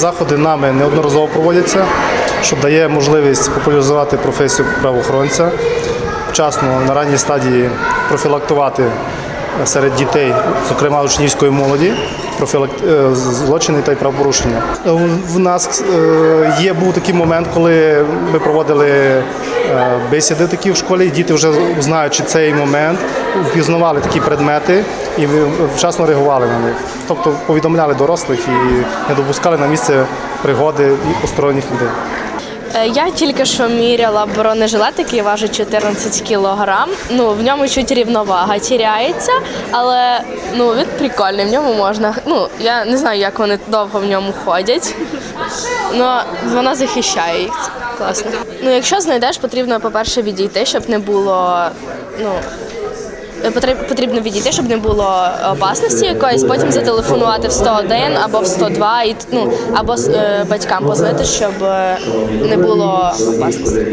Заходи нами неодноразово проводяться, що дає можливість популяризувати професію правоохоронця, вчасно на ранній стадії профілактувати серед дітей, зокрема учнівської молоді, профілак- е, злочини та й правопорушення. Е, В нас е, є був такий момент, коли ми проводили е, бесіди такі в школі, діти вже знаючи цей момент, впізнавали такі предмети і вчасно реагували на них. Тобто повідомляли дорослих і не допускали на місце пригоди і посторонніх людей. Е, Я тільки що міряла бронежилет, який важить 14 кілограм. Ну в ньому чуть рівновага тіряється, але ну він прикольний. В ньому можна. Ну я не знаю, як вони довго в ньому ходять. але вона захищає їх. Класно. Ну, якщо знайдеш, потрібно, по-перше, відійти, щоб не було. Ну потрібно відійти, щоб не було опасності якоїсь, потім зателефонувати в 101 або в 102, і, ну, або е, батькам позвонити, щоб е, не було опасності.